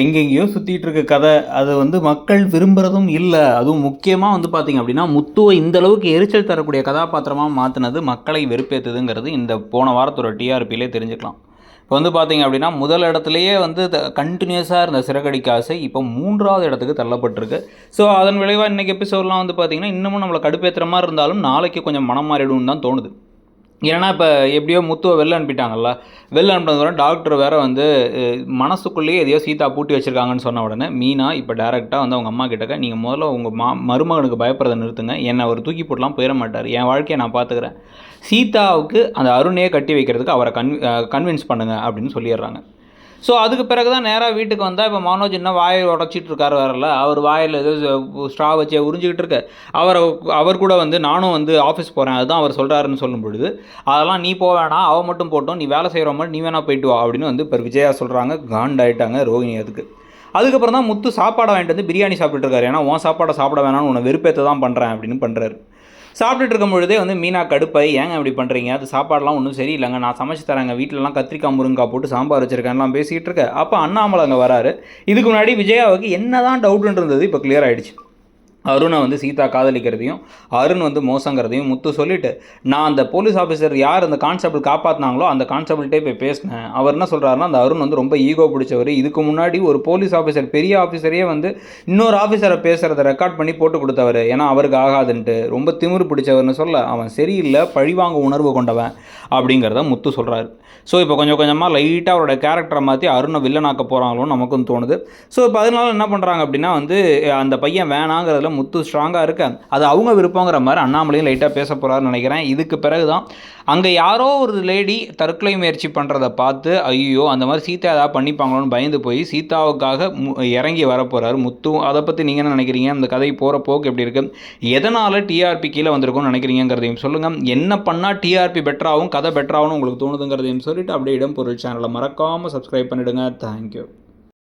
எங்கெங்கேயோ சுற்றிட்டு இருக்க கதை அது வந்து மக்கள் விரும்புகிறதும் இல்லை. அதுவும் முக்கியமாக வந்து பார்த்திங்க அப்படின்னா முத்துவை இந்த அளவுக்கு எரிச்சல் தரக்கூடிய கதாபாத்திரமாக மாற்றினது மக்களை வெறுப்பேற்றுதுங்கிறது இந்த போன வாரத்தோட டிஆர்பியிலே தெரிஞ்சுக்கலாம். இப்போ வந்து பார்த்திங்க அப்படின்னா முதல் இடத்துலையே வந்து கண்டினியூஸாக இருந்த சிறகடிக்க ஆசை இப்போ மூன்றாவது இடத்துக்கு தள்ளப்பட்டிருக்கு. ஸோ அதன் விளைவாக இன்றைக்கி எபிசோடெலாம் வந்து பார்த்திங்கன்னா இன்னமும் நம்மளை கடுப்பேற்றுற மாதிரி இருந்தாலும் நாளைக்கு கொஞ்சம் மனம் மாறிடும் தான் தோணுது. ஏன்னா இப்போ எப்படியோ முத்துவை வெளில அனுப்பிட்டாங்கல்ல. வெளில அனுப்பினதுக்கு டாக்டர் வேற வந்து மனசுக்குள்ளேயே எதையோ சீதா பூட்டி வச்சுருக்காங்கன்னு சொன்ன உடனே மீனா இப்போ டேரெக்டாக வந்து அவங்க அம்மா கிட்டக்க நீங்கள் முதல்ல உங்கள் மா மருமகனுக்கு பயப்படுறதை நிறுத்துங்க. என்னை அவர் தூக்கி போட்டுலாம் போயிட மாட்டார். என் வாழ்க்கையை நான் பார்த்துக்கிறேன் சீதாவுக்கு அந்த அருணையை கட்டி வைக்கிறதுக்கு அவரை கன் கன்வின்ஸ் பண்ணுங்க அப்படின்னு சொல்லிடுறாங்க. ஸோ அதுக்கு பிறகு தான் நேராக வீட்டுக்கு வந்தால் இப்போ மனோஜ் இன்னும் வாயை உடச்சிட்டு இருக்காரு வரல அவர் வாயில் ஏதோ ஸ்ட்ரா வச்சு உறிஞ்சிக்கிட்டு இருக்க அவரை அவர் கூட வந்து நானும் வந்து ஆஃபீஸ் போகிறேன் அதுதான் அவர் சொல்கிறாருன்னு சொல்லும் பொழுது அதெல்லாம் நீ போக வேணாம் அவன் மட்டும் போட்டோம் நீ வேலை செய்கிற மாதிரி நீ வேணா போயிட்டு வா அப்படின்னு வந்து இப்போ விஜயா சொல்கிறாங்க காண்டாயிட்டாங்க ரோஹினி அதுக்கு. அதுக்கப்புறம் தான் முத்து சாப்பாடை வாங்கிட்டு வந்து பிரியாணி சாப்பிட்டுருக்காரு ஏன்னா உன் சாப்பாடை சாப்பிட வேணாம்னு உன்னை வெறுப்பேற்ற தான் பண்ணுறேன் அப்படின்னு பண்ணுறாரு சாப்பிட்டுட்டு இருக்கும் பொழுதே வந்து மீனா கடுப்பை ஏங்க இப்படி பண்ணுறீங்க அது சாப்பாடெலாம் ஒன்றும் சரியில்லைங்க. நான் சமைச்சு தரேங்க. வீட்டிலலாம் கத்திரிக்காய் முருங்காய் போட்டு சாம்பார் வச்சுருக்கேன்லாம் பேசிகிட்டு இருக்க. அப்போ அண்ணாமலை அங்கே வராரு. இதுக்கு முன்னாடி விஜயாவுக்கு என்ன தான் டவுட்ன்றது இருந்தது இப்போ கிளியர் ஆகிடுச்சு அருணை வந்து சீதா காதலிக்கிறதையும் அருண் வந்து மோசங்கிறதையும் முத்து சொல்லிட்டு நான் அந்த போலீஸ் ஆஃபீஸர் யார் அந்த கான்ஸ்டபிள் காப்பாற்றினாங்களோ அந்த கான்ஸ்டபிள்கிட்டே போய் பேசினேன். அவர் என்ன சொல்கிறாருன்னா அந்த அருண் வந்து ரொம்ப ஈகோ பிடிச்சவர். இதுக்கு முன்னாடி ஒரு போலீஸ் ஆஃபீஸர் பெரிய ஆஃபீஸரே வந்து இன்னொரு ஆஃபீஸரை பேசுகிறத ரெக்கார்ட் பண்ணி போட்டு கொடுத்தவர். ஏன்னா அவருக்கு ஆகாதுன்ட்டு. ரொம்ப திமிரு பிடிச்சவர்னு சொல்ல அவன் சரியில்லை பழிவாங்க உணர்வு கொண்டவன் அப்படிங்கிறத முத்து சொல்கிறாரு ஸோ இப்போ கொஞ்சம் கொஞ்சமாக லைட்டாக அவரோட கேரக்டரை மாற்றி அருணை வில்லனாக்க போகிறாங்களோன்னு நமக்கும் தோணுது. ஸோ இப்போ அதனால என்ன பண்ணுறாங்க அப்படின்னா வந்து அந்த பையன் வேணாங்கிறதுல முத்து ஸ்ட்ராங்காக இருக்க அது அவங்க விருப்பங்கிற மாதிரி அண்ணாமலையும் லைட்டாக பேச போகிறாருன்னு நினைக்கிறேன். இதுக்கு பிறகு தான் அங்கே யாரோ ஒரு லேடி தற்கொலை முயற்சி பண்ணுறதை பார்த்து ஐயோ அந்த மாதிரி சீதா ஏதாவது பண்ணிப்பாங்களோன்னு பயந்து போய் சீதாவுக்காக மு- இறங்கி வர போகிறாரு முத்து. அதை பற்றி நீங்கள் என்ன நினைக்கிறீங்க? அந்த கதை போகிற போக்கு எப்படி இருக்குது எதனால் டிஆர்பி கீழே வந்திருக்கும்னு நினைக்கிறீங்கிறதையும் சொல்லுங்கள் என்ன பண்ணால் டிஆர்பி பெட்டராகவும் கதை பெட்டராகவும் உங்களுக்கு தோணுதுங்கிறதையும் சொல்லிட்டு அப்படியே இடம் பொருள் சேனலை மறக்காமல் சப்ஸ்கிரைப் பண்ணிவிடுங்க தேங்க்யூ